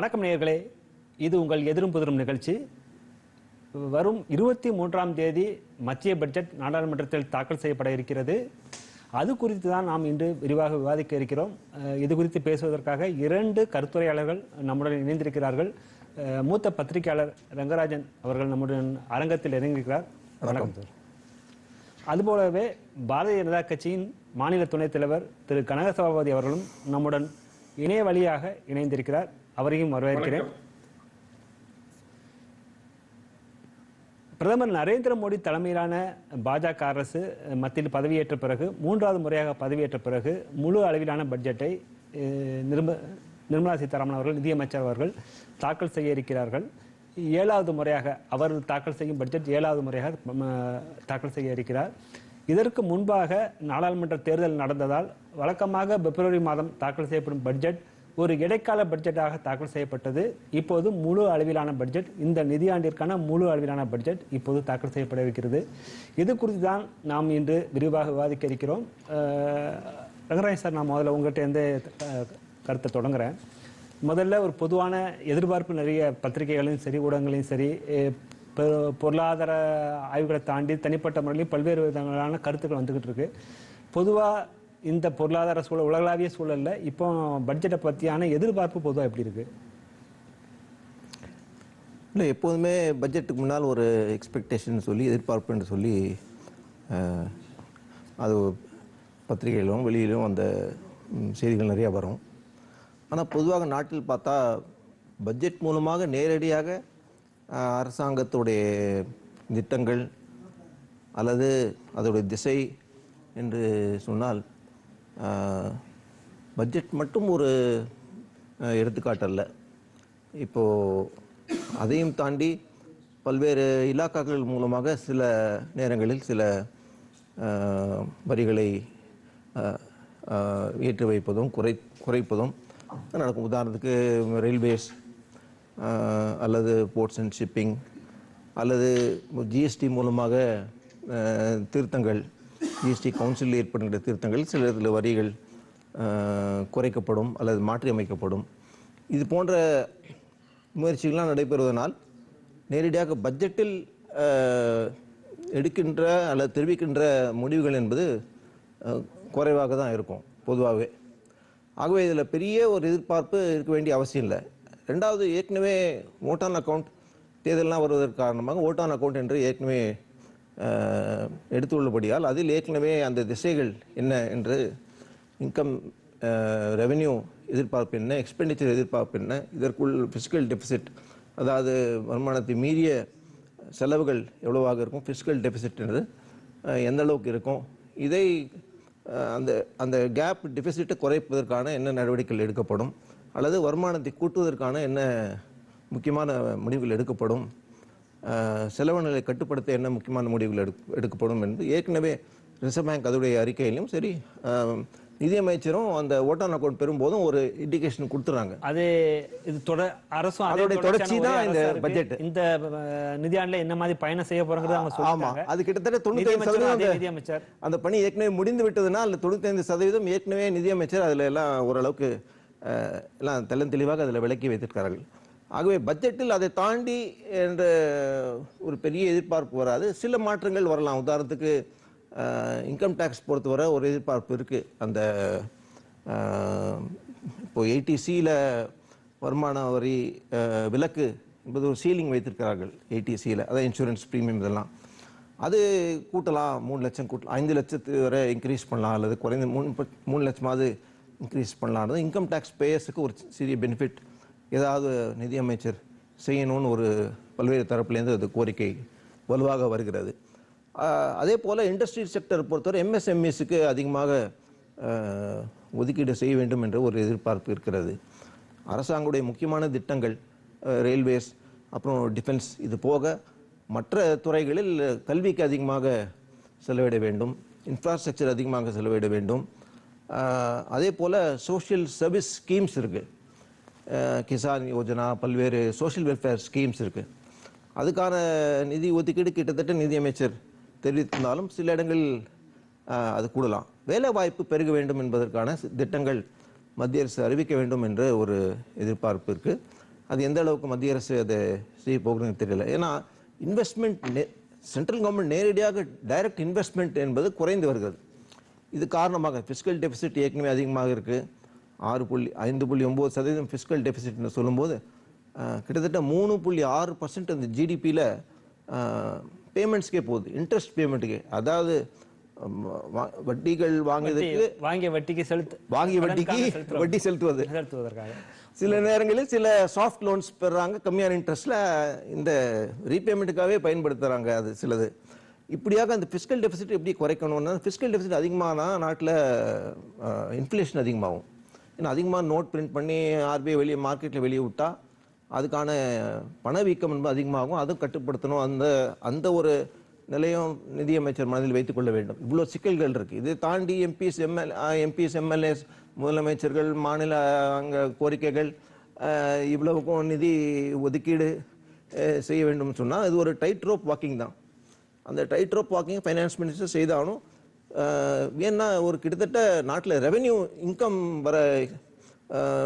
வணக்கம் நேயர்களே இது உங்கள் எதிரும் புதிரும் நிகழ்ச்சி. வரும் இருபத்தி மூன்றாம் தேதி மத்திய பட்ஜெட் நாடாளுமன்றத்தில் தாக்கல் செய்யப்பட இருக்கிறது. அது குறித்து தான் நாம் இன்று விரிவாக விவாதிக்க இருக்கிறோம். இது குறித்து பேசுவதற்காக இரண்டு கருத்துரையாளர்கள் நம்முடன் இணைந்திருக்கிறார்கள். மூத்த பத்திரிகையாளர் ரங்கராஜன் அவர்கள் நம்முடன் அரங்கத்தில் இறங்கியிருக்கிறார் வணக்கம் சார். அதுபோலவே பாரதிய ஜனதா கட்சியின் மாநில துணைத் தலைவர் திரு கனக சபாபதி அவர்களும் நம்முடன் இணைய வழியாக இணைந்திருக்கிறார். அவரையும் வரவேற்கிறேன். பிரதமர் நரேந்திர மோடி தலைமையிலான பாஜக அரசு மத்தியில் பதவியேற்ற பிறகு மூன்றாவது முறையாக பதவியேற்ற பிறகு முழு அளவிலான பட்ஜெட்டை நிர்ம நிர்மலா சீதாராமன் அவர்கள் நிதியமைச்சர் அவர்கள் தாக்கல் செய்ய இருக்கிறார்கள். ஏழாவது முறையாக அவர் தாக்கல் செய்யும் பட்ஜெட் ஏழாவது முறையாக தாக்கல் செய்ய இருக்கிறார். இதற்கு முன்பாக நாடாளுமன்ற தேர்தல் நடந்ததால் வழக்கமாக பிப்ரவரி மாதம் தாக்கல் செய்யப்படும் பட்ஜெட் ஒரு இடைக்கால பட்ஜெட்டாக தாக்கல் செய்யப்பட்டது. இப்போது முழு அளவிலான பட்ஜெட் இந்த நிதியாண்டிற்கான முழு அளவிலான பட்ஜெட் இப்போது தாக்கல் செய்யப்பட இருக்கிறது. இது குறித்து தான் நாம் இன்று விரிவாக விவாதிக்க இருக்கிறோம். ரங்கராஜ் ரங்கராஜன் சார் நான் முதல்ல உங்கள்கிட்ட எந்த கருத்தை தொடங்குறேன். முதல்ல ஒரு பொதுவான எதிர்பார்ப்பு நிறைய பத்திரிகைகளையும் சரி ஊடகங்களையும் சரி பொ- பொருளாதார ஆய்வுகளை தாண்டி தனிப்பட்ட முறையிலும் பல்வேறு விதங்களான கருத்துக்கள் வந்துகிட்டு இருக்கு. பொதுவாக இந்த பொருளாதார சூழல் உலகளாவிய சூழல்ல இப்போ பட்ஜெட்டை பற்றியான எதிர்பார்ப்பு பொதுவாக எப்படி இருக்கு? இல்லை எப்போதுமே பட்ஜெட்டுக்கு முன்னால் ஒரு எக்ஸ்பெக்டேஷன் சொல்லி எதிர்பார்ப்புன்னு சொல்லி அது பத்திரிகையிலும் வெளியிலும் அந்த செய்திகள் நிறைய வரும். ஆனால் பொதுவாக நாட்டில் பார்த்தா பட்ஜெட் மூலமாக நேரடியாக அரசாங்கத்துடைய திட்டங்கள் அல்லது அதோடைய திசை என்று சொன்னால் பட்ஜெட் மட்டும் ஒரு எடுத்துக்காட்டல்ல. இப்போது அதையும் தாண்டி பல்வேறு இலாக்காக்கள் மூலமாக சில நேரங்களில் சில வரிகளை ஏற்றி வைப்பதும் குறை குறைப்பதும் நடக்கும். உதாரணத்துக்கு ரயில்வேஸ் அல்லது போர்ட்ஸ் அண்ட் ஷிப்பிங் அல்லது ஜிஎஸ்டி மூலமாக திருத்தங்கள் ஜிஎஸ்டி கவுன்சிலில் ஏற்படுகின்ற திருத்தங்கள் சில இதில் வரிகள் குறைக்கப்படும் அல்லது மாற்றியமைக்கப்படும். இது போன்ற முயற்சிகள்லாம் நடைபெறுவதனால் நேரடியாக பட்ஜெட்டில் எடுக்கின்ற அல்லது தெரிவிக்கின்ற முடிவுகள் என்பது குறைவாக தான் இருக்கும் பொதுவாகவே. ஆகவே இதில் பெரிய ஒரு எதிர்பார்ப்பு இருக்க வேண்டிய அவசியம் இல்லை. ரெண்டாவது ஏற்கனவே ஓட்டான் அக்கவுண்ட் தேர்தலெலாம் வருவதற்கு காரணமாக ஓட்டான் அக்கௌண்ட் என்று ஏற்கனவே எடுத்துள்ளபடியால் அதில் ஏற்கனவே அந்த திசைகள் என்ன என்று இன்கம் ரெவென்யூ எதிர்பார்ப்பு என்ன எக்ஸ்பெண்டிச்சர் எதிர்பார்ப்பு என்ன இதற்குள் ஃபிசிக்கல் டெபிசிட் அதாவது வருமானத்தை மீறிய செலவுகள் எவ்வளவாக இருக்கும் ஃபிசிக்கல் டெபிசிட்ன்றது எந்த அளவுக்கு இருக்கும் இதை அந்த அந்த கேப் டெபிசிட்டை குறைப்பதற்கான என்ன நடவடிக்கைகள் எடுக்கப்படும் அல்லது வருமானத்தை கூட்டுவதற்கான என்ன முக்கியமான முடிவுகள் எடுக்கப்படும் அஹ், செலவு நிலை கட்டுப்படுத்த என்ன முக்கியமான முடிவுகள் எடு எடுக்கப்படும் என்று ஏற்கனவே ரிசர்வ் பேங்க் அதோடைய அறிக்கையிலும் சரி நிதியமைச்சரும் அந்த ஓட்டான் அக்கௌண்ட் பெறும்போதும் ஒரு இண்டிகேஷன் கொடுத்துறாங்க. அது இது தொடர் அரசும் அதே அதோடைய தொடர்ச்சியான தொடர்ச்சி தான் இந்த budget. இந்த நிதியாண்டுல என்ன மாதிரி பயணம் செய்ய போறங்கிறது அவங்க ஆமா. சொல்லிட்டாங்க. அது கிட்டத்தட்ட தொண்ணூத்தி சதவீதம் நிதியமைச்சர். அந்த பணி ஏற்கனவே முடிந்து விட்டதுனால் தொண்ணூத்தைந்து சதவீதம் ஏற்கனவே நிதியமைச்சர் அதில் எல்லாம் ஓரளவுக்கு எல்லாம் தெளிவாக அதில் விளக்கி வைத்திருக்கிறார்கள். ஆகவே பட்ஜெட்டில் அதை தாண்டி என்ற ஒரு பெரிய எதிர்பார்ப்பு வராது. சில மாற்றங்கள் வரலாம். உதாரணத்துக்கு இன்கம் டேக்ஸ் பொறுத்தவரை ஒரு எதிர்பார்ப்பு இருக்குது அந்த இப்போ எயிட்டிசியில் வருமான வரி விலக்கு என்பது ஒரு சீலிங் வைத்திருக்கிறார்கள் ஏடிசியில் அதான் இன்சூரன்ஸ் ப்ரீமியம் இதெல்லாம். அது கூட்டலாம். மூணு லட்சம் கூட்டலாம். ஐந்து லட்சத்து வரை இன்க்ரீஸ் பண்ணலாம். அல்லது குறைந்த மூணு மூணு லட்சமாவது இன்க்ரீஸ் பண்ணலாம். இன்கம் டேக்ஸ் பேயர்ஸுக்கு ஒரு சிறிய பெனிஃபிட் ஏதாவது நிதியமைச்சர் செய்யணும்னு ஒரு பல்வேறு தரப்புலேருந்து அது கோரிக்கை வலுவாக வருகிறது. அதே போல் இண்டஸ்ட்ரி செக்டர் பொறுத்தவரை எம்எஸ்எம்இஸுக்கு அதிகமாக ஒதுக்கீடு செய்ய வேண்டும் என்ற ஒரு எதிர்பார்ப்பு இருக்கிறது. அரசாங்குடைய முக்கியமான திட்டங்கள் ரயில்வேஸ் அப்புறம் டிஃபென்ஸ் இது போக மற்ற துறைகளில் கல்விக்கு அதிகமாக செலவிட வேண்டும் இன்ஃப்ராஸ்ட்ரக்சர் அதிகமாக செலவிட வேண்டும். அதே போல் சோஷியல் சர்வீஸ் ஸ்கீம்ஸ் இருக்குது கிசான் யோஜனா பல்வேறு சோஷியல் வெல்ஃபேர் ஸ்கீம்ஸ் இருக்குது அதுக்கான நிதி ஒதுக்கீடு கிட்டத்தட்ட நிதியமைச்சர் தெரிவித்திருந்தாலும் சில இடங்களில் அது கூடலாம். வேலை வாய்ப்பு பெருக வேண்டும் என்பதற்கான திட்டங்கள் மத்திய அரசு அறிவிக்க வேண்டும் என்ற ஒரு எதிர்பார்ப்பு இருக்குது அது எந்த அளவுக்கு மத்திய அரசு அதை செய்ய போகுதுன்னு தெரியல. ஏன்னா இன்வெஸ்ட்மெண்ட் சென்ட்ரல் கவர்மெண்ட் நேரடியாக டைரக்ட் இன்வெஸ்ட்மெண்ட் என்பது குறைந்து வருகிறது. இது காரணமாக ஃபிஸ்கல் டெபிசிட் ஏற்கனவே அதிகமாக இருக்குது ஆறு புள்ளி ஐந்து புள்ளி ஒம்பது சதவீதம் ஃபிஸ்கல் டெபிசிட்னு சொல்லும்போது கிட்டத்தட்ட மூணு புள்ளி ஆறு பர்சன்ட் அந்த ஜிடிபியில் பேமெண்ட்ஸ்க்கே போகுது. இன்ட்ரெஸ்ட் பேமெண்ட்டுக்கே அதாவது வட்டிகள் வாங்கியதற்கு வாங்கிய வட்டிக்கு செலுத்து வாங்கிய வட்டிக்கு. வட்டி செலுத்துவது. செலுத்துவதற்காக. சில நேரங்களில் சில சாஃப்ட் லோன்ஸ் பெறாங்க. கம்மியான இன்ட்ரெஸ்ட்ல இந்த ரீபேமெண்ட்டுக்காகவே பயன்படுத்துகிறாங்க அது சிலது. இப்படியாக அந்த ஃபிஸ்கல் டெபிசிட் எப்படி குறைக்கணும்னா ஃபிஸ்கல் டெபிசிட் அதிகமானா நாட்டில் இன்ஃப்ளேஷன் அதிகமாகும். ஏன்னா அதிகமாக நோட் பிரிண்ட் பண்ணி ஆர்பிஐ வெளியே மார்க்கெட்டில் வெளியே விட்டா அதுக்கான பணவீக்கம் என்பது அதிகமாகும். அதுவும் கட்டுப்படுத்தணும். அந்த அந்த ஒரு நிலையம் நிதியமைச்சர் மனதில் வைத்துக் கொள்ள வேண்டும். இவ்வளோ சிக்கல்கள் இருக்குது இதை தாண்டி எம்பிஎஸ் எம்எல் எம்பிஎஸ் எம்எல்ஏஸ் முதலமைச்சர்கள் மாநில அங்க கோரிக்கைகள் இவ்வளவுக்கும் நிதி ஒதுக்கீடு செய்ய வேண்டும் சொன்னால் இது ஒரு டைட் ரோப் வாக்கிங் தான். அந்த tight rope walking finance minister செய்தாலும் ஏன்னா ஒரு கிட்டத்தட்ட நாட்டில் ரெவென்யூ இன்கம் வர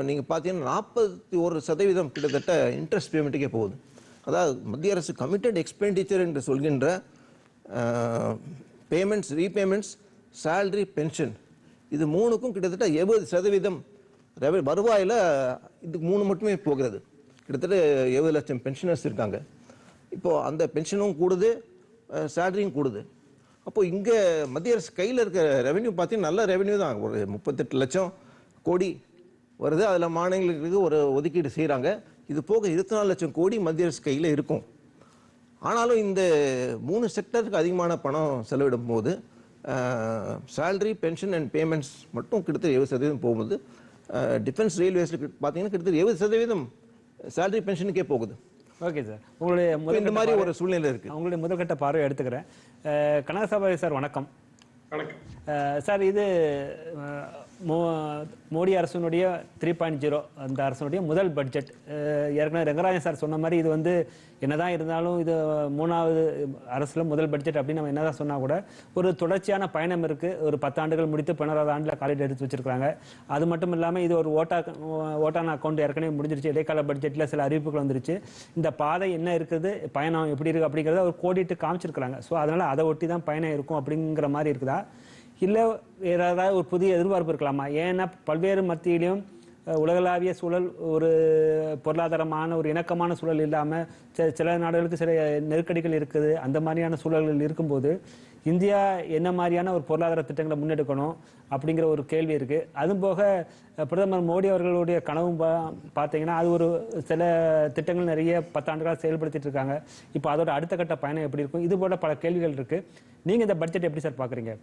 நீங்கள் பார்த்தீங்கன்னா நாற்பத்தி ஒரு சதவீதம் கிட்டத்தட்ட இன்ட்ரெஸ்ட் பேமெண்ட்டுக்கே போகுது. அதாவது மத்திய அரசு கமிட்டட் எக்ஸ்பெண்டிச்சர் என்று சொல்கின்ற பேமெண்ட்ஸ் ரீபேமெண்ட்ஸ் சேல்ரி பென்ஷன் இது மூணுக்கும் கிட்டத்தட்ட எழுபது சதவீதம் ரெவ வருவாயில் இதுக்கு மூணு மட்டுமே போகிறது. கிட்டத்தட்ட எழுபது லட்சம் பென்ஷனர்ஸ் இருக்காங்க. இப்போது அந்த பென்ஷனும் கூடுது சேலரியும் கூடுது. அப்போ இங்கே மத்திய அரசு கையில் இருக்க ரெவென்யூ பார்த்தீங்கன்னா நல்ல ரெவென்யூ தான். ஒரு முப்பத்தெட்டு லட்சம் கோடி வருது. அதில் மாநிலங்களுக்கு ஒரு ஒதுக்கீடு செய்கிறாங்க இது போக இருபத்தி நாலு லட்சம் கோடி மத்திய அரசு கையில் இருக்கும். ஆனாலும் இந்த மூணு செக்டருக்கு அதிகமான பணம் செலவிடும் போது சேலரி பென்ஷன் அண்ட் பேமெண்ட்ஸ் மட்டும் கிட்டத்தட்ட எழுபது சதவீதம் போகும்போது டிஃபென்ஸ் ரயில்வேஸில் பார்த்தீங்கன்னா கிட்டத்தட்ட எழுபது சதவீதம் சேலரி பென்ஷனுக்கே போகுது. ஓகே சார் உங்களுடைய இந்த மாதிரி ஒரு சூழ்நிலை இருக்கு. உங்களுடைய முதற்கட்ட பார்வை எடுத்துக்கிறேன். அஹ், கனகசபாதி சார் வணக்கம். வணக்கம். சார் இது மோ மோடி அரசினுடைய த்ரீ பாயிண்ட் ஜீரோ அந்த அரசனுடைய முதல் பட்ஜெட் ஏற்கனவே ரங்கராஜன் சார் சொன்ன மாதிரி இது வந்து என்னதான் இருந்தாலும் இது மூணாவது அரசில் முதல் பட்ஜெட் அப்படின்னு நம்ம என்னதான் சொன்னால் கூட ஒரு தொடர்ச்சியான பயணம் இருக்குது ஒரு பத்தாண்டுகள் முடித்து பதினோராவது ஆண்டில் காலேஜ் எடுத்து வச்சிருக்காங்க அது மட்டும் இல்லாமல் இது ஒரு ஓட்டா ஓட்டான அக்கௌண்ட் ஏற்கனவே முடிஞ்சிருச்சு. இடைக்கால பட்ஜெட்டில் சில அறிவிப்புகள் வந்துருச்சு. இந்த பாதை என்ன இருக்குது? பயணம் எப்படி இருக்குது அப்படிங்கிறத ஒரு கோடிட்டு காமிச்சிருக்காங்க ஸோ அதனால் அதை ஒட்டி தான் பயணம் இருக்கும் அப்படிங்கிற மாதிரி இருக்குதா? இல்லை வேறு ஏதாவது ஒரு புதிய எதிர்பார்ப்பு இருக்கலாமா? ஏன்னா பல்வேறு மத்தியிலையும் உலகளாவிய சூழல் ஒரு பொருளாதாரமான ஒரு இணக்கமான சூழல் இல்லாமல் சில நாடுகளுக்கு சில நெருக்கடிகள் இருக்குது. அந்த மாதிரியான சூழல்கள் இருக்கும்போது இந்தியா என்ன மாதிரியான ஒரு பொருளாதார திட்டங்களை முன்னெடுக்கணும் அப்படிங்கிற ஒரு கேள்வி இருக்குது அதுவும் போக பிரதமர் மோடி அவர்களுடைய கனவும் பா- பார்த்தீங்கன்னா அது ஒரு சில திட்டங்கள் நிறைய பத்தாண்டுகளாக செயல்படுத்திட்டு இருக்காங்க. இப்போ அதோட அடுத்த கட்ட பயணம் எப்படி இருக்கும்? இது போல பல கேள்விகள் இருக்குது நீங்கள் இந்த பட்ஜெட் எப்படி சார் பார்க்குறீங்க?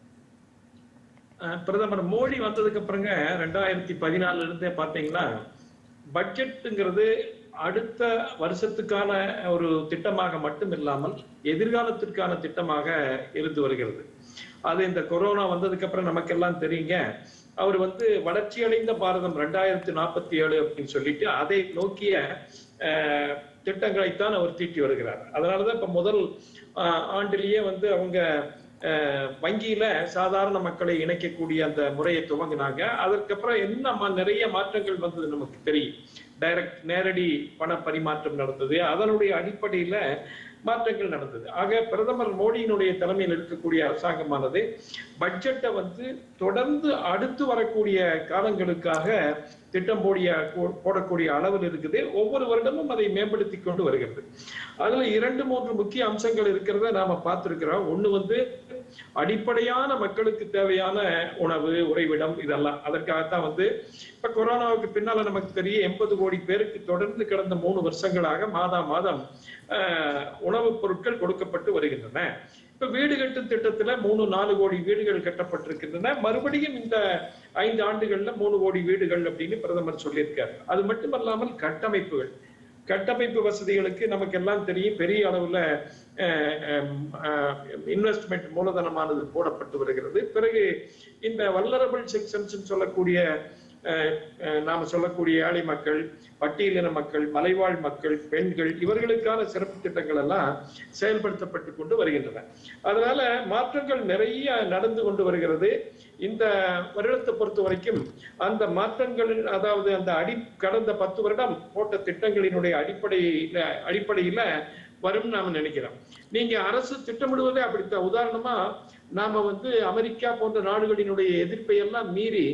பிரதமர் மோடி வந்ததுக்கு அப்புறங்க ரெண்டாயிரத்தி பதினாலுல இருந்தே பாத்தீங்கன்னா பட்ஜெட்டுங்கிறது அடுத்த வருஷத்துக்கான ஒரு திட்டமாக மட்டும் இல்லாமல் எதிர்காலத்திற்கான திட்டமாக இருந்து வருகிறது. அது இந்த கொரோனா வந்ததுக்கு அப்புறம் நமக்கெல்லாம் தெரியுங்க. அவர் வந்து வளர்ச்சியடைந்த பாரதம் ரெண்டாயிரத்தி நாற்பத்தி ஏழு அப்படின்னு சொல்லிட்டு அதை நோக்கிய திட்டங்களைத்தான் அவர் தீட்டி வருகிறார். அதனாலதான் இப்ப முதல் ஆண்டிலேயே வந்து அவங்க வங்கியில சாதாரண மக்களை இணைக்கக்கூடிய அந்த முறையை துவங்கினாங்க. அதற்கப்புறம் என்ன நிறைய மாற்றங்கள் வந்தது நமக்கு தெரியும். டைரக்ட் நேரடி பண பரிமாற்றம் நடந்தது. அதனுடைய அடிப்படையில மாற்றங்கள் நடந்தது. ஆக பிரதமர் மோடியினுடைய தலைமையில் இருக்கக்கூடிய அரசாங்கமானது பட்ஜெட்டை வந்து தொடர்ந்து அடுத்து வரக்கூடிய காலங்களுக்காக திட்டம் போடிய போ- போடக்கூடிய அளவில் இருக்குது. ஒவ்வொரு வருடமும் அதை மேம்படுத்தி கொண்டு வருகிறது. அதுல இரண்டு மூன்று முக்கிய அம்சங்கள் இருக்கிறத நாம பார்த்திருக்கிறோம். ஒண்ணு வந்து அடிப்படையான மக்களுக்கு தேவையான உணவு உறைவிடம் இதெல்லாம். அதற்காகத்தான் வந்து இப்ப கொரோனாவுக்கு பின்னால நமக்கு தெரியும் எண்பது கோடி பேருக்கு தொடர்ந்து கடந்த மூணு வருஷங்களாக மாதா மாதம் ஆஹ், உணவுப் பொருட்கள் கொடுக்கப்பட்டு வருகின்றன. இப்ப வீடு கட்டும் திட்டத்துல மூணு நாலு கோடி வீடுகள் கட்டப்பட்டிருக்கின்றன. மறுபடியும் இந்த ஐந்து ஆண்டுகள்ல மூணு கோடி வீடுகள் அப்படின்னு பிரதமர் சொல்லியிருக்காரு. அது மட்டுமல்லாமல் கட்டமைப்புகள். கட்டமைப்பு வசதிகளுக்கு நமக்கு எல்லாம் தெரியும் பெரிய அளவுல இன்வெஸ்ட்மெண்ட் மூலதனமானது போடப்பட்டு வருகிறது. பிறகு இந்த வல்லரபிள் செக்ஷன்ஸ் சொல்லக்கூடிய நாம சொல்லக்கூடிய ஏழை மக்கள் பட்டியலின மக்கள் மலைவாழ் மக்கள் பெண்கள் இவர்களுக்கான சிறப்பு திட்டங்கள் எல்லாம் செயல்படுத்தப்பட்டு கொண்டு வருகின்றன. அதனால மாற்றங்கள் நிறைய நடந்து கொண்டு வருகிறது. இந்த வருடத்தை பொறுத்த வரைக்கும் அந்த மாற்றங்கள் அதாவது அந்த அடி கடந்த பத்து வருடம் போட்ட திட்டங்களினுடைய அடிப்படையில அடிப்படையில வரும் நாம நினைக்கிறோம். நீங்க அரசு திட்டமிடுவதே அப்படித்தான். உதாரணமா நாம வந்து அமெரிக்கா போன்ற நாடுகளினுடைய எதிர்ப்பை எல்லாம் மீறி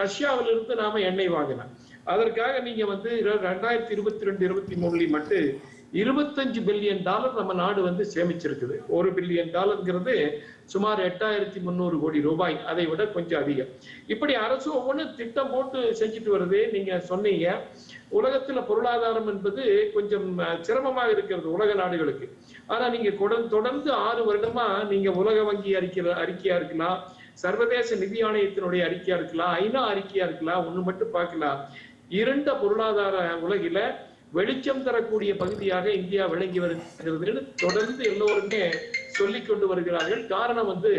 ரஷ்யாவிலிருந்து நாம எண்ணெய் வாங்கினோம். அதற்காக நீங்க வந்து ரெண்டாயிரத்தி இருபத்தி ரெண்டு இருபத்தி மூணுல மட்டும் இருபத்தஞ்சு பில்லியன் டாலர் நம்ம நாடு வந்து சேமிச்சிருக்குது. ஒரு பில்லியன் டாலர்ங்கிறது சுமார் எட்டாயிரத்தி முந்நூறு கோடி ரூபாய். அதை விட கொஞ்சம் அதிகம். இப்படி அரசு ஒவ்வொன்றும் திட்டம் போட்டு செஞ்சுட்டு வருது நீங்க சொன்னீங்க. உலகத்துல பொருளாதாரம் என்பது கொஞ்சம் சிரமமாக இருக்கிறது உலக நாடுகளுக்கு. ஆனா நீங்க தொடர்ந்து ஆறு வருடமா நீங்க உலக வங்கி அறிக்கை அறிக்கையா இருக்கலாம் சர்வதேச நிதி ஆணையத்தினுடைய அறிக்கையா இருக்கலாம் ஐநா அறிக்கையா இருக்கலாம் ஒண்ணு மட்டும் பார்க்கலாம். இருண்ட பொருளாதார உலகில வெளிச்சம் தரக்கூடிய பகுதியாக இந்தியா விளங்கி வருகிறது தொடர்ந்து எல்லோருமே சொல்லிக் கொண்டு வருகிறார்கள். காரணம் வந்து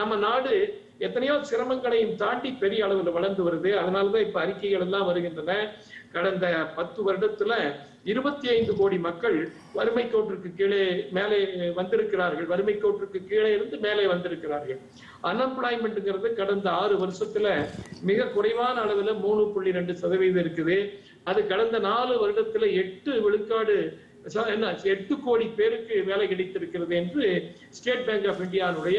நம்ம நாடு எத்தனையோ சிரமங்களையும் தாண்டி பெரிய அளவில் வளர்ந்து வருது. அதனாலதான் இப்ப அறிக்கைகள் எல்லாம் வருகின்றன. கடந்த பத்து வருடத்துல இருபத்தி ஐந்து கோடி மக்கள் வறுமை கோட்டிற்கு கீழே மேலே வந்திருக்கிறார்கள். வறுமை கோட்டிற்கு கீழே இருந்து மேலே வந்திருக்கிறார்கள். அன்எம்ப்ளாய்மெண்ட்ங்கிறது கடந்த ஆறு வருஷத்துல மிக குறைவான அளவுல மூணு புள்ளி ரெண்டு சதவீதம் இருக்குது. அது கடந்த நாலு வருடத்துல எட்டு விழுக்காடு என்ன எட்டு கோடி பேருக்கு வேலை கிடைத்திருக்கிறது என்று ஸ்டேட் பேங்க் ஆஃப் இந்தியாவுடைய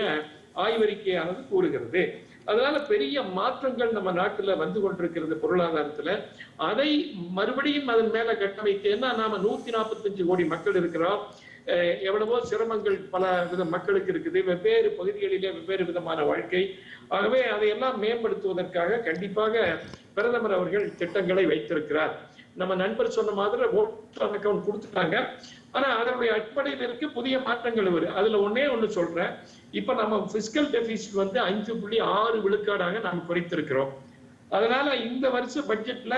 ஆய்வறிக்கையானது கூறுகிறது. அதனால பெரிய மாற்றங்கள் நம்ம நாட்டுல வந்து கொண்டிருக்கிறது பொருளாதாரத்துல. அதை மறுபடியும் அதன் மேல கட்டமைத்தேன்னா நாம நூத்தி நாற்பத்தஞ்சு கோடி மக்கள் இருக்கிறோம். அஹ் எவ்வளவோ சிரமங்கள் பல வித மக்களுக்கு இருக்குது. வெவ்வேறு பகுதிகளிலே வெவ்வேறு விதமான வாழ்க்கை. ஆகவே அதையெல்லாம் மேம்படுத்துவதற்காக கண்டிப்பாக பிரதமர் அவர்கள் திட்டங்களை வைத்திருக்கிறார். நம்ம நண்பர் சொன்ன மாதிரி ஓட்டர் அக்கௌண்ட் கொடுத்துட்டாங்க. ஆனா அதனுடைய அடிப்படையில் இருக்கு புதிய மாற்றங்கள் வரும் அதுல ஒண்ணே ஒண்ணு சொல்றேன். இப்ப நம்ம பிசிக்கல் டெபிசிட் வந்து அஞ்சு புள்ளி ஆறு விழுக்காடாக நாம் குறைத்திருக்கிறோம். அதனால இந்த வருஷ பட்ஜெட்ல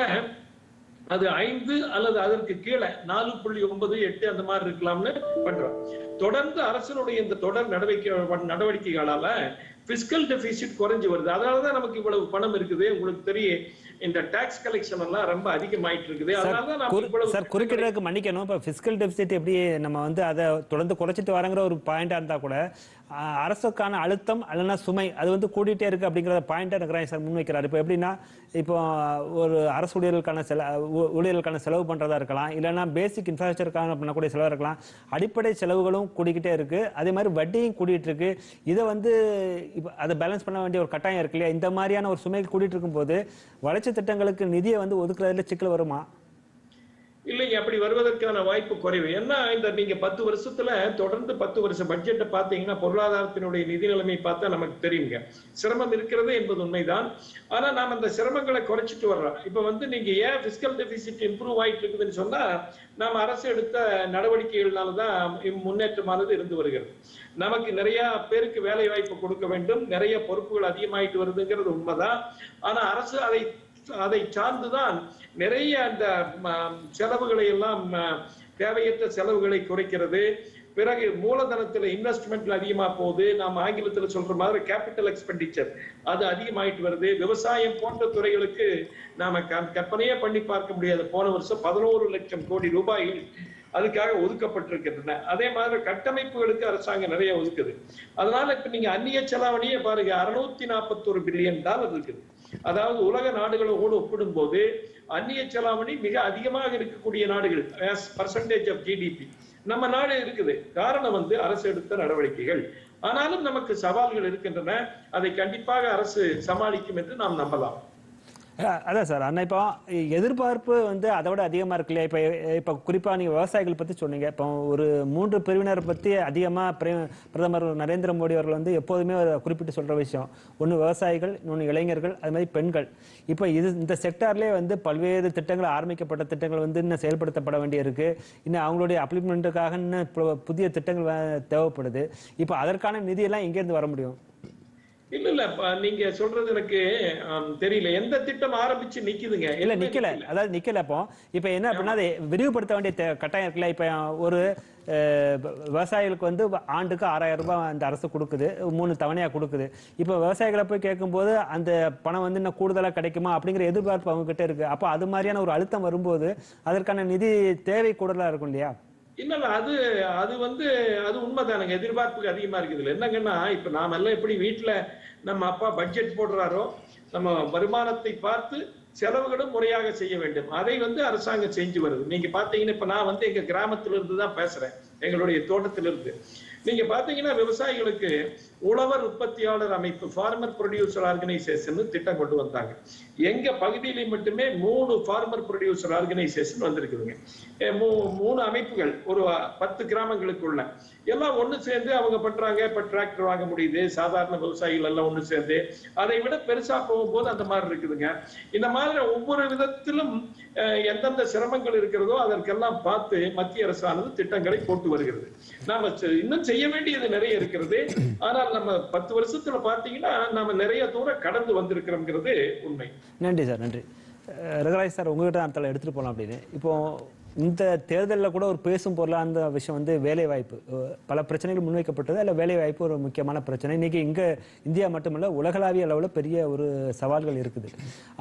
அது ஐந்து அல்லது அதற்கு கீழே நாலு புள்ளி ஒன்பது எட்டு அந்த மாதிரி இருக்கலாம்னு பண்றோம். தொடர்ந்து அரசனுடைய இந்த தொடர் நடவடிக்கை நடவடிக்கைகளால பிசிக்கல் டெபிசிட் குறைஞ்சு வருது. அதனாலதான் நமக்கு இவ்வளவு பணம் இருக்குது. உங்களுக்கு தெரியும் இந்த டாக்ஸ் கலெக்ஷன் எல்லாம் ரொம்ப அதிகமாயிட்டு இருக்குது. அதனாலதான் நம்ம குறு- இவ்வளவு சார் குறுக்கிடறதுக்கு மன்னிக்கணும். இப்போ ஃபிஸ்கல் டெபிசிட் எப்படி நம்ம வந்து அதை தொடர்ந்து குறைச்சிட்டு வரங்கிற ஒரு பாயிண்டா இருந்தா கூட அரசுக்கான அழுத்தம் அல்லனா சுமை அது வந்து கூடிட்டே இருக்கு அப்படிங்கிற பாயிண்டா இருக்கிறாங்க சார் முன்வைக்கிறார் இப்போ எப்படின்னா இப்போ ஒரு அரசு ஊழியர்களுக்கான செல ஊழியர்களுக்கான செலவு பண்றதா இருக்கலாம். இல்லைன்னா பேசிக் இன்ஃப்ராஸ்ட்ரக்சருக்கான பண்ணக்கூடிய செலவாக இருக்கலாம். அடிப்படை செலவுகளும் கூடிக்கிட்டே இருக்கு. அதே மாதிரி வட்டியும் கூடிட்டு இருக்கு. இதை வந்து இப்போ அதை பேலன்ஸ் பண்ண வேண்டிய ஒரு கட்டாயம் இருக்கு இல்லையா? இந்த மாதிரியான ஒரு சுமை கூட்டிகிட்டு இருக்கும்போது வளர்ச்சி திட்டங்களுக்கு நிதியை வந்து ஒதுக்குறதுல சிக்கல் வருமா? இல்லைங்க அப்படி வருவதற்கான வாய்ப்பு குறைவு. ஏன்னா இந்த நீங்க பத்து வருஷத்துல தொடர்ந்து பத்து வருஷ பட்ஜெட்டை பார்த்தீங்கன்னா பொருளாதாரத்தினுடைய நிதி நிலைமை பார்த்தா நமக்கு தெரியுங்க. சிரமம் இருக்கிறது என்பது உண்மைதான். ஆனா நாம் அந்த சிரமங்களை குறைச்சிட்டு வர்றோம். இப்ப வந்து நீங்க ஏன் பிசிக்கல் டெபிசிட் இம்ப்ரூவ் ஆயிட்டு இருக்குதுன்னு சொன்னா நாம் அரசு எடுத்த நடவடிக்கைகள்னாலதான் முன்னேற்றமானது இருந்து வருகிறது. நமக்கு நிறைய பேருக்கு வேலை வாய்ப்பு கொடுக்க வேண்டும். நிறைய பொறுப்புகள் அதிகமாயிட்டு வருதுங்கிறது உண்மைதான். ஆனா அரசு அதை அதை சார்ந்துதான் நிறைய அந்த ம, செலவுகளை எல்லாம் தேவையற்ற செலவுகளை குறைக்கிறது. பிறகு மூலதனத்துல இன்வெஸ்ட்மெண்ட்ல அதிகமா போகுது. நாம் ஆங்கிலத்துல சொல்ற மாதிரி கேபிட்டல் எக்ஸ்பெண்டிச்சர் அது அதிகமாயிட்டு வருது. விவசாயம் போன்ற துறைகளுக்கு நாம க- கற்பனையே பண்ணி பார்க்க முடியாது. போன வருஷம் பதினோரு லட்சம் கோடி ரூபாய்கள் அதுக்காக ஒதுக்கப்பட்டிருக்கின்றன. அதே மாதிரி கட்டமைப்புகளுக்கு அரசாங்கம் நிறைய ஒதுக்குது. அதனால இப்ப நீங்க அந்நிய செலாவணியே பாருங்க. அறுநூத்தி நாற்பத்தொரு பில்லியன் டாலர் இருக்குது. அதாவது உலக நாடுகளோடு ஒப்பிடும்போது அந்நிய செலாவணி மிக அதிகமாக இருக்கக்கூடிய நாடுகள் பர்சன்டேஜ் ஆஃப் ஜிடிபி நம்ம நாடு இருக்குது. காரணம் வந்து அரசு எடுத்த நடவடிக்கைகள். ஆனாலும் நமக்கு சவால்கள் இருக்கின்றன. அதை கண்டிப்பாக அரசு சமாளிக்கும் என்று நாம் நம்பலாம். அதான் சார். அண்ணா இப்போ எதிர்பார்ப்பு வந்து அதை விட அதிகமாக இருக்கு இல்லையா இப்போ இப்போ குறிப்பாக நீங்கள் விவசாயிகள் பற்றி சொன்னீங்க. இப்போ ஒரு மூன்று பிரிவினர் பற்றி அதிகமாக பிரதமர் நரேந்திர மோடி அவர்கள் வந்து எப்போதுமே குறிப்பிட்டு சொல்கிற விஷயம். ஒன்று விவசாயிகள் இன்னொன்று இளைஞர்கள் அது மாதிரி பெண்கள். இப்போ இது இந்த செக்டார்லேயே வந்து பல்வேறு திட்டங்கள் ஆரம்பிக்கப்பட்ட திட்டங்கள் வந்து இன்னும் செயல்படுத்தப்பட வேண்டியிருக்கு. இன்னும் அவங்களுடைய அப்ளிமெண்ட்டுக்காக இன்னும் புதிய திட்டங்கள் தேவைப்படுது. இப்போ அதற்கான நிதியெல்லாம் எங்கேருந்து வர முடியும்? இல்ல இல்ல நீங்க சொல்றது எனக்கு தெரியல. எந்த திட்டம் ஆரம்பிச்சு நிக்குதுங்க? இல்ல நிக்கல. அதாவது நிக்கல அப்போ. இப்ப என்ன அப்படின்னா அதை விரிவுபடுத்த வேண்டிய கட்டாயம் இருக்குல்ல? இப்ப ஒரு விவசாயிகளுக்கு வந்து ஆண்டுக்கு ஆறாயிரம் ரூபாய் அந்த அரசு கொடுக்குது. மூணு தவணையாக கொடுக்குது. இப்போ விவசாயிகளை போய் கேட்கும்போது அந்த பணம் வந்து இன்னும் கூடுதலாக கிடைக்குமா? அப்படிங்கிற எதிர்பார்ப்பு அவங்க கிட்ட இருக்கு. அப்போ அது மாதிரியான ஒரு அழுத்தம் வரும்போது அதற்கான நிதி தேவை கூடுதலாக இருக்கும் இல்லையா? இல்ல இல்ல அது அது வந்து அது உண்மைதானுங்க. எதிர்பார்ப்புக்கு அதிகமா இருக்குது. என்னங்கன்னா இப்ப நாம எல்லாம் எப்படி வீட்டுல நம்ம அப்பா பட்ஜெட் போடுறாரோ நம்ம வருமானத்தை பார்த்து செலவுகளும் முறையாக செய்ய வேண்டும். அதை வந்து அரசாங்கம் செஞ்சு வருது. நீங்க பாத்தீங்கன்னா இப்ப நான் வந்து எங்க கிராமத்துல இருந்து தான் பேசுறேன். எங்களுடைய தோட்டத்திலிருந்து. இருந்து நீங்க பாத்தீங்கன்னா விவசாயிகளுக்கு உழவர் உற்பத்தியாளர் அமைப்பு ஃபார்மர் ப்ரொடியூசர் ஆர்கனைசேஷன் திட்டம் கொண்டு வந்தாங்க. எங்க பகுதியில மட்டுமே மூணு ஃபார்மர் ப்ரொடியூசர் ஆர்கனைசேஷன் வந்திருக்குதுங்க. மூ- மூணு அமைப்புகள் ஒரு பத்து கிராமங்களுக்குள்ள எல்லாம் ஒன்று சேர்ந்து அவங்க பண்றாங்க இப்ப டிராக்டர் வாங்க முடியுது சாதாரண விவசாயிகள் எல்லாம் ஒன்று சேர்ந்து. அதை விட பெருசா போகும்போது அந்த மாதிரி இருக்குதுங்க. இந்த மாதிரி ஒவ்வொரு விதத்திலும் எந்தெந்த சிரமங்கள் இருக்கிறதோ அதற்கெல்லாம் பார்த்து மத்திய அரசானது திட்டங்களை போட்டு வருகிறது. நாம இன்னும் செய்ய வேண்டியது நிறைய இருக்கிறது. ஆனால் நம்ம பத்து வருஷத்துல பாத்தீங்கன்னா நாம நிறைய தூரம் கடந்து வந்திருக்கிறோம்ங்கிறது உண்மை. நன்றி சார் நன்றி. ரகராஜ் சார் உங்ககிட்ட அந்த எடுத்துட்டு போகலாம் அப்படின்னு. இப்போ இந்த தேர்தலில் கூட ஒரு பேசும் பொருளாக அந்த விஷயம் வந்து வேலை வாய்ப்பு பல பிரச்சனைகள் முன்வைக்கப்பட்டது. அதில் வேலை வாய்ப்பு ஒரு முக்கியமான பிரச்சனை. இன்னைக்கு இங்கே இந்தியா மட்டுமல்ல உலகளாவிய அளவில் பெரிய ஒரு சவால்கள் இருக்குது.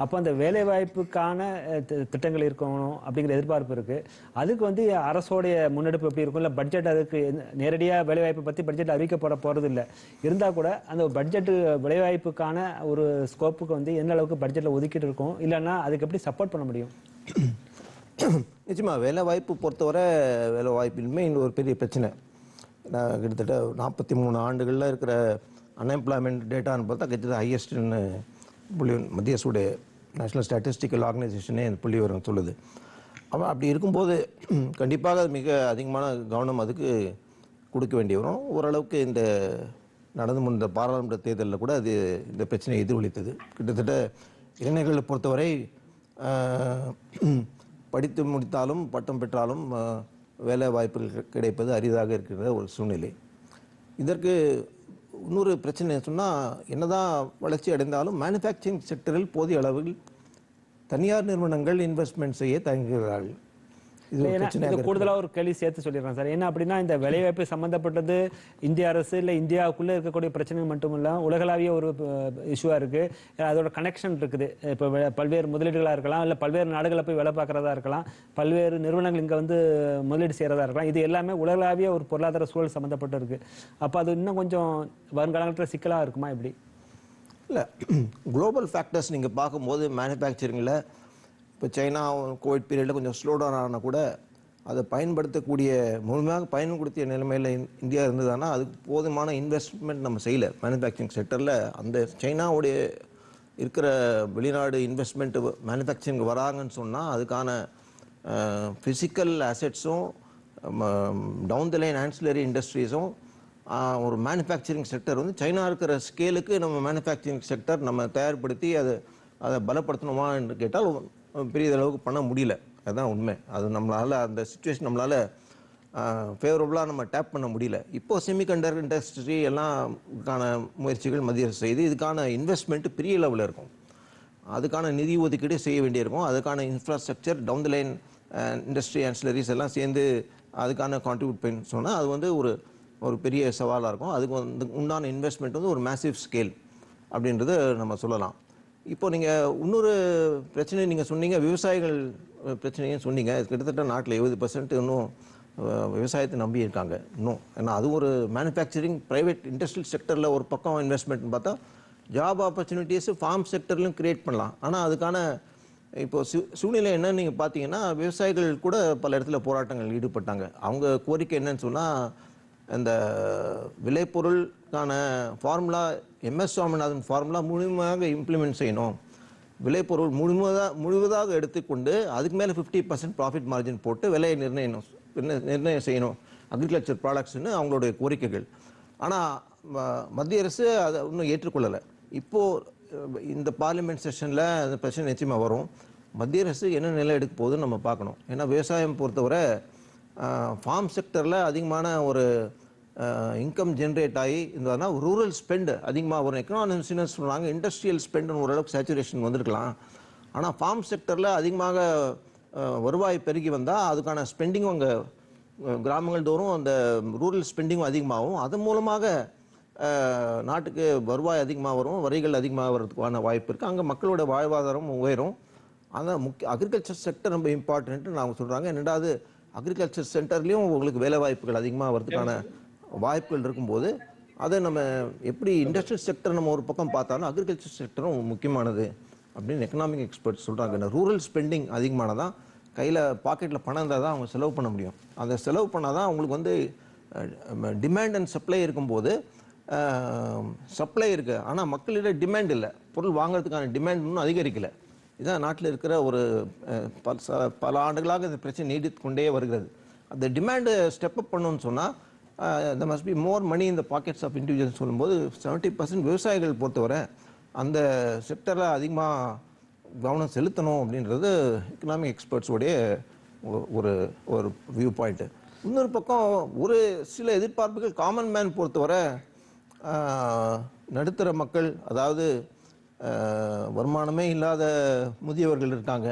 அப்போ அந்த வேலை வாய்ப்புக்கான திட்டங்கள் இருக்கணும் அப்படிங்கிற எதிர்பார்ப்பு இருக்கு. அதுக்கு வந்து அரசோடைய முன்னெடுப்பு எப்படி இருக்கும் இல்லை பட்ஜெட் அதுக்கு நேரடியாக வேலைவாய்ப்பை பற்றி பட்ஜெட் அறிவிக்கப்பட போகிறது இல்லை இருந்தால் கூட அந்த பட்ஜெட்டு வேலைவாய்ப்புக்கான ஒரு ஸ்கோப்புக்கு வந்து எந்த அளவுக்கு பட்ஜெட்டில் ஒதுக்கிட்டு இருக்கும்? இல்லைன்னா அதுக்கு எப்படி சப்போர்ட் பண்ண முடியும்? நிச்சயமாக வேலை வாய்ப்பு பொறுத்தவரை வேலை வாய்ப்பின்மை இன்னும் ஒரு பெரிய பிரச்சனை. நான் கிட்டத்தட்ட நாற்பத்தி மூணு ஆண்டுகளில் இருக்கிற அன்எம்ப்ளாய்மெண்ட் டேட்டான்னு பார்த்தா கிட்டத்தட்ட ஹையஸ்ட்னு புள்ளி மத்திய அரசுடைய நேஷனல் ஸ்டாட்டிஸ்டிக்கல் ஆர்கனைசேஷனே இந்த புள்ளி வரும் சொல்லுது. அவன் அப்படி இருக்கும்போது கண்டிப்பாக அது மிக அதிகமான கவனம் அதுக்கு கொடுக்க வேண்டி வரும். ஓரளவுக்கு இந்த நடந்து முடிந்த பாராளுமன்ற தேர்தலில் கூட அது இந்த பிரச்சனையை எதிரொலித்தது. கிட்டத்தட்ட இளைஞர்களை பொறுத்தவரை படித்து முடித்தாலும் பட்டம் பெற்றாலும் வேலை வாய்ப்புகள் கிடைப்பது அரிதாக இருக்கிற ஒரு சூழ்நிலை. இதற்கு இன்னொரு பிரச்சனை சொன்னால் என்னதான் வளர்ச்சி அடைந்தாலும் மேனுஃபேக்சரிங் செக்டரில் போதிய அளவில் தனியார் நிறுவனங்கள் இன்வெஸ்ட்மெண்ட் செய்ய தயங்குகிறார்கள். இது ஒரு கேள்வி சேர்த்து சொல்லிடுறேன் சார். என்ன அப்படின்னா இந்த வேலைவாய்ப்பு சம்பந்தப்பட்டது இந்திய அரசு இல்ல இந்தியாவுக்குள்ள இருக்கக்கூடிய பிரச்சனை மட்டும் இல்ல உலகளாவிய ஒரு இஷ்யூவா இருக்கு. அதோட கனெக்ஷன் இருக்குது. இப்போ பல்வேறு முதலீடுகளா இருக்கலாம் இல்ல பல்வேறு நாடுகளில் போய் வேலை பார்க்கறதா இருக்கலாம் பல்வேறு நிறுவனங்கள் இங்க வந்து முதலீடு செய்யறதா இருக்கலாம். இது எல்லாமே உலகளாவிய ஒரு பொருளாதார சூழல் சம்பந்தப்பட்டு இருக்கு. அப்ப அது இன்னும் கொஞ்சம் வருங்காலத்துல சிக்கலா இருக்குமா இப்படி இல்லை குளோபல் ஃபேக்டர்ஸ் நீங்கள் பார்க்கும்போது மேனுஃபேக்சரிங்கில் இப்போ சைனா கோவிட் பீரியடில் கொஞ்சம் ஸ்லோ டவுன் ஆனால் கூட அதை பயன்படுத்தக்கூடிய முழுமையாக பயன்படுத்திய நிலைமையில் இந்தியா இருந்ததுன்னா அதுக்கு போதுமான இன்வெஸ்ட்மெண்ட் நம்ம செய்யலை. மேனுஃபேக்சரிங் செக்டரில் அந்த சைனாவுடைய இருக்கிற வெளிநாடு இன்வெஸ்ட்மெண்ட்டு மேனுஃபேக்சரிங் வராங்கன்னு சொன்னால் அதுக்கான ஃபிசிக்கல் அசெட்ஸும் டவுன் த லைன் ஆன்சிலரி இண்டஸ்ட்ரீஸும் ஒரு மேனுஃபேக்சரிங் செக்டர் வந்து சைனா இருக்கிற ஸ்கேலுக்கு நம்ம மேனுஃபேக்சரிங் செக்டர் நம்ம தயார்படுத்தி அதை அதை பலப்படுத்தணுமா என்று கேட்டால் பெரிய அளவுக்கு பண்ண முடியல. அதுதான் உண்மை. அது நம்மளால் அந்த சுச்சுவேஷன் நம்மளால் ஃபேவரபுளாக நம்ம டேப் பண்ண முடியல. இப்போது செமிகண்டர் இண்டஸ்ட்ரி எல்லாம்க்கான முயற்சிகள் மத்திய அரசு செய்து இதுக்கான இன்வெஸ்ட்மெண்ட் பெரிய லெவலில் இருக்கும். அதுக்கான நிதி ஒதுக்கீடு செய்ய வேண்டியிருக்கும். அதுக்கான infrastructure down the line industry ancillaries எல்லாம் சேர்ந்து அதுக்கான கான்ட்ரிபியூட் பண்ணி சொன்னால் அது வந்து ஒரு ஒரு பெரிய சவாலாக இருக்கும். அதுக்கு வந்து உண்டான இன்வெஸ்ட்மெண்ட் வந்து ஒரு மேசிவ் ஸ்கேல் அப்படின்றத நம்ம சொல்லலாம். இப்போ நீங்கள் இன்னொரு பிரச்சனை நீங்கள் சொன்னீங்க விவசாயிகள் பிரச்சனையும் சொன்னீங்க. கிட்டத்தட்ட நாட்டில் எழுபது பர்சன்ட் இன்னும் விவசாயத்தை நம்பி இருக்காங்க இன்னும். ஏன்னா அது ஒரு மேனுஃபேக்சரிங் ப்ரைவேட் இண்டஸ்ட்ரியல் செக்டரில் ஒரு பக்கம் இன்வெஸ்ட்மெண்ட்னு பார்த்தா ஜாப் ஆப்பர்ச்சுனிட்டிஸ் ஃபார்ம் செக்டர்லையும் கிரியேட் பண்ணலாம். ஆனால் அதுக்கான இப்போ சு சூழ்நிலை என்னன்னு நீங்கள் பார்த்தீங்கன்னா விவசாயிகள் கூட பல இடத்துல போராட்டங்கள் ஈடுபட்டாங்க. அவங்க கோரிக்கை என்னன்னு சொன்னால் அந்த விளைபொருளுக்கான ஃபார்முலா எம்எஸ் சுவாமிநாதன் ஃபார்முலா முழுமையாக இம்ப்ளிமெண்ட் செய்யணும். விளைபொருள் முழுவதாக முழுவதாக எடுத்துக்கொண்டு அதுக்கு மேலே ஃபிஃப்டி பர்சன்ட் ப்ராஃபிட் மார்ஜின் போட்டு விலையை நிர்ணயம் நிர்ணயம் செய்யணும். அக்ரிகல்ச்சர் ப்ராடக்ட்ஸ்னு அவங்களுடைய கோரிக்கைகள். ஆனால் மத்திய அரசு அதை இன்னும் ஏற்றுக்கொள்ளலை. இப்போது இந்த பார்லிமெண்ட் செஷனில் அந்த பிரச்சனை நிச்சயமாக வரும். மத்திய அரசு என்ன நிலை எடுக்க போகுதுன்னு நம்ம பார்க்கணும். ஏன்னா விவசாயம் பொறுத்தவரை ஃபார்ம் செக்டரில் அதிகமான ஒரு இன்கம் ஜென்ரேட் ஆகி இருந்ததுன்னா ரூரல் ஸ்பெண்ட் அதிகமாக வரும். எக்கனாமிக்ஸ் சொல்கிறாங்க இண்டஸ்ட்ரியல் ஸ்பெண்டுன்னு ஓரளவுக்கு சேச்சுரேஷன் வந்திருக்கலாம். ஆனால் ஃபார்ம் செக்டரில் அதிகமாக வருவாய் பெருகி வந்தால் அதுக்கான ஸ்பெண்டிங்கும் அங்கே கிராமங்கள் தோறும் அந்த ரூரல் ஸ்பெண்டிங்கும் அதிகமாகும். அதன் மூலமாக நாட்டுக்கு வருவாய் அதிகமாக வரும் வரிகள் அதிகமாக வர்றதுக்கான வாய்ப்பு இருக்குது அங்கே மக்களோட வாழ்வாதாரம் உயரும். ஆனால் முக்கிய அக்ரிகல்ச்சர் செக்டர் ரொம்ப இம்பார்ட்டன்ட்டு அவங்க சொல்கிறாங்க ரெண்டாவது அக்ரிகல்ச்சர் சென்டர்லேயும் உங்களுக்கு வேலை வாய்ப்புகள் அதிகமாக வர்றதுக்கான வாய்ப்புகள் இருக்கும்போது அதை நம்ம எப்படி இண்டஸ்ட்ரியல் செக்டர் நம்ம ஒரு பக்கம் பார்த்தாலும் அக்ரிகல்ச்சர் செக்டரும் முக்கியமானது அப்படின்னு எக்கனாமிக் எக்ஸ்பர்ட் சொல்கிறாங்க ரூரல் ஸ்பெண்டிங் அதிகமானதான் கையில் பாக்கெட்டில் பணம் இருந்தால் தான் அவங்க செலவு பண்ண முடியும். அந்த செலவு பண்ணால் தான் அவங்களுக்கு வந்து டிமாண்ட் அண்ட் சப்ளை இருக்கும்போது சப்ளை இருக்குது ஆனால் மக்களிட டிமாண்ட் இல்லை. பொருள் வாங்குறதுக்கான டிமாண்ட் இன்னும் அதிகரிக்கலை. இதான் நாட்டில் இருக்கிற ஒரு பல பல ஆண்டுகளாக இந்த பிரச்சனை நீடித்து கொண்டே வருகிறது. அந்த டிமாண்டு ஸ்டெப் அப் பண்ணணும்னு சொன்னால் த மஸ்ட் பி மோர் மணி இந்த பாக்கெட்ஸ் ஆஃப் இண்டிவிஜுவல்ஸ் சொல்லும்போது செவன்ட்டி பர்சன்ட் விவசாயிகள் பொறுத்தவரை அந்த செக்டரில் அதிகமாக கவனம் செலுத்தணும் அப்படின்றது எக்கனாமிக் எக்ஸ்பர்ட்ஸோடைய ஒரு ஒரு வியூ பாயிண்ட்டு இன்னொரு பக்கம் ஒரு சில எதிர்பார்ப்புகள் காமன் மேன் பொறுத்தவரை நடுத்தர மக்கள் அதாவது வருமானமே இல்லாத முதியவர்கள் இருக்காங்க.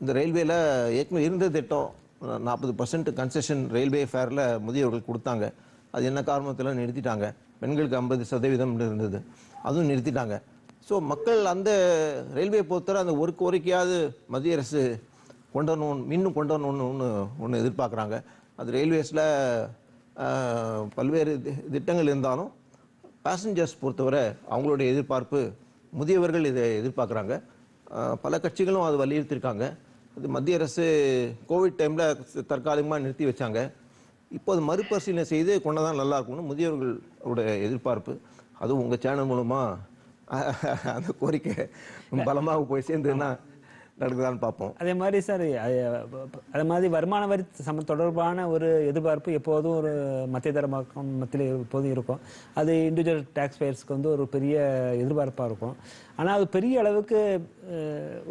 இந்த ரயில்வேல ஏற்கனவே இருந்த திட்டம். நாற்பது பர்சன்ட் கன்செஷன் ரயில்வே ஃபேரில் முதியவர்கள் கொடுத்தாங்க. அது என்ன காரணத்தில் நிறுத்திட்டாங்க. பெண்களுக்கு ஐம்பது சதவீதம் இருந்தது. அதுவும் நிறுத்திட்டாங்க. ஸோ மக்கள் அந்த ரயில்வே பொறுத்தவரை அந்த ஒரு கோரிக்கையாவது மத்திய அரசு கொண்டு வரணும் இன்னும் கொண்டு வரணும்னு ஒன்று ஒன்று எதிர்பார்க்குறாங்க. அது ரயில்வேஸில் பல்வேறு தி- திட்டங்கள் இருந்தாலும் பேசஞ்சர்ஸ் பொறுத்தவரை அவங்களுடைய எதிர்பார்ப்பு முதியவர்கள் இதை எதிர்பார்க்குறாங்க. பல கட்சிகளும் அது வலியுறுத்தியிருக்காங்க அது மத்திய அரசு கோவிட் டைமில் தற்காலிகமாக நிறுத்தி வச்சாங்க. இப்போது மறுபரிசீலனை செய்து கொண்டதான் நல்லா இருக்கும்னு முதியவர்களோட எதிர்பார்ப்பு. அதுவும் உங்கள் சேனல் மூலமாக அந்த கோரிக்கை பலமாக போய் சேர்ந்துன்னா நடக்குதான்னு பார்ப்போம். அதே மாதிரி சார் அது மாதிரி வருமான வரி சம தொடர்பான ஒரு எதிர்பார்ப்பு எப்போதும் ஒரு மத்திய தர மத்தியில் எப்போதும் இருக்கும். அது இண்டிவிஜுவல் டேக்ஸ் பேயர்ஸ்க்கு வந்து ஒரு பெரிய எதிர்பார்ப்பாக இருக்கும். ஆனால் அது பெரிய அளவுக்கு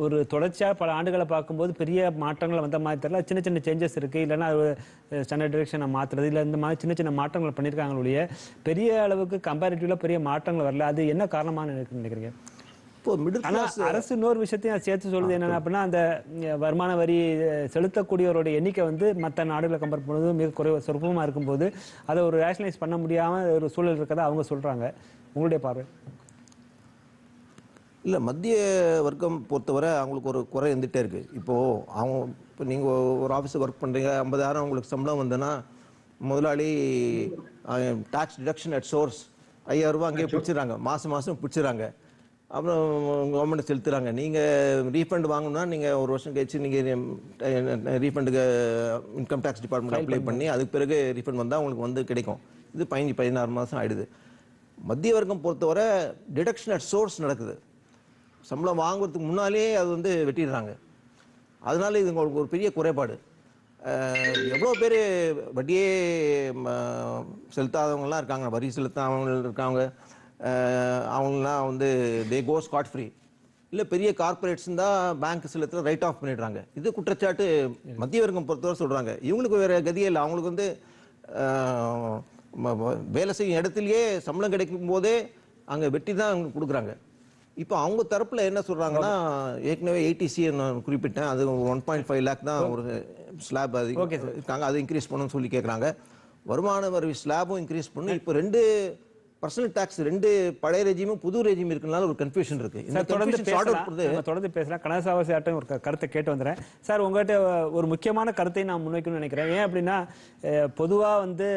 ஒரு தொடர்ச்சியாக பல ஆண்டுகளை பார்க்கும்போது பெரிய மாற்றங்கள் வந்த மாதிரி தெரியல. சின்ன சின்ன சேஞ்சஸ் இருக்குது இல்லைன்னா அது ஸ்டாண்டர்ட் டிரெக்ஷனை மாற்றுறது இல்லை இந்த மாதிரி சின்ன சின்ன மாற்றங்கள் பண்ணியிருக்காங்களுடைய பெரிய அளவுக்கு கம்பேரிட்டிவ்ல பெரிய மாற்றங்கள் வரல. அது என்ன காரணமான நினைக்கிறீங்க? அரசு இன்னொரு விஷயத்தையும் சேர்த்து சொல்லுது என்னன்னா அப்படின்னா அந்த வருமான வரி அஹ், செலுத்தக்கூடியவரோட எண்ணிக்கை வந்து மற்ற நாடுகளை கம்பேர் பண்ணும்போது மிக குறைவு சொற்பமாக இருக்கும்போது அதை ஒரு ரேஷனலைஸ் பண்ண முடியாம ஒரு சூழல் இருக்கதா அவங்க சொல்றாங்க. உங்களுடைய பார்வை? இல்லை மத்திய வர்க்கம் பொறுத்தவரை அவங்களுக்கு ஒரு குறை இருந்துகிட்டே இருக்குது இப்போது அவங்க இப்போ நீங்கள் ஒரு ஆஃபீஸில் ஒர்க் பண்ணுறீங்க ஐம்பதாயிரம் உங்களுக்கு சம்பளம் வந்ததுன்னா முதலாளி டாக்ஸ் டிடக்ஷன் அட் சோர்ஸ் ஐயாயிரம் ரூபாய் அங்கேயே பிடிச்சிடுறாங்க. மாதம் மாதம் பிடிச்சிடுறாங்க. அப்புறம் கவர்மெண்ட் செலுத்துறாங்க. நீங்கள் ரீஃபண்ட் வாங்கணும்னா நீங்கள் ஒரு வருஷம் கழிச்சு நீங்கள் ரீஃபண்டுக்கு இன்கம் டேக்ஸ் டிபார்ட்மெண்ட் அப்ளை பண்ணி அதுக்கு பிறகு ரீஃபண்ட் வந்தால் உங்களுக்கு வந்து கிடைக்கும். இது பதினஞ்சு பதினாறு மாதம் ஆயிடுது. மத்திய வர்க்கம் பொறுத்தவரை டிடக்ஷன் அட் சோர்ஸ் நடக்குது. சம்பளம் வாங்குறதுக்கு முன்னாலேயே அது வந்து வெட்டிடுறாங்க. அதனால இது உங்களுக்கு ஒரு பெரிய குறைபாடு. எவ்வளோ பேர் வட்டியே ம, செலுத்தாதவங்கலாம் இருக்காங்க. வரி செலுத்தாதவங்க இருக்காங்க. அவங்களாம் வந்து தே கோ ஸ்காட் ஃப்ரீ இல்லை பெரிய கார்பரேட்ஸ் தான் பேங்க் செலுத்துல ரைட் ஆஃப் பண்ணிடுறாங்க. இது குற்றச்சாட்டு மத்திய வர்க்கம் பொறுத்தவரை சொல்கிறாங்க இவங்களுக்கு வேறு கதியே இல்லை. அவங்களுக்கு வந்து வேலை செய்யும் இடத்துலயே சம்பளம் கிடைக்கும் போதே அங்கே வெட்டி தான் அவங்க கொடுக்குறாங்க. இப்போ அவங்க தரப்புல என்ன சொல்றாங்கன்னா ஏற்கனவே ஏடிசி நான் குறிப்பிட்டேன். அது ஒன் பாயிண்ட் ஃபைவ் லேக் தான் ஒரு ஸ்லாப் அது இருக்காங்க. அதை இன்க்ரீஸ் பண்ணணும்னு சொல்லி கேட்குறாங்க வருமான வரி ஸ்லாபும் இன்க்ரீஸ் பண்ணணும் இப்போ ரெண்டு பர்சனல் டாக்ஸ் ரெண்டு பழைய ரெஜிமும் புது ரெஜிம் இருக்கனால ஒரு கன்ஃபியூஷன் இருக்கு. இந்த தொடர்ந்து பேசலாம். தொடர்ந்து பேசலாம். கனசாவாசி ஆட்டம் ஒரு கருத்தை கேட்டு வந்துடுறேன் சார் உங்கள்கிட்ட ஒரு முக்கியமான கருத்தை நான் முன்வைக்கணும்னு நினைக்கிறேன். ஏன் அப்படின்னா அஹ், பொதுவா வந்து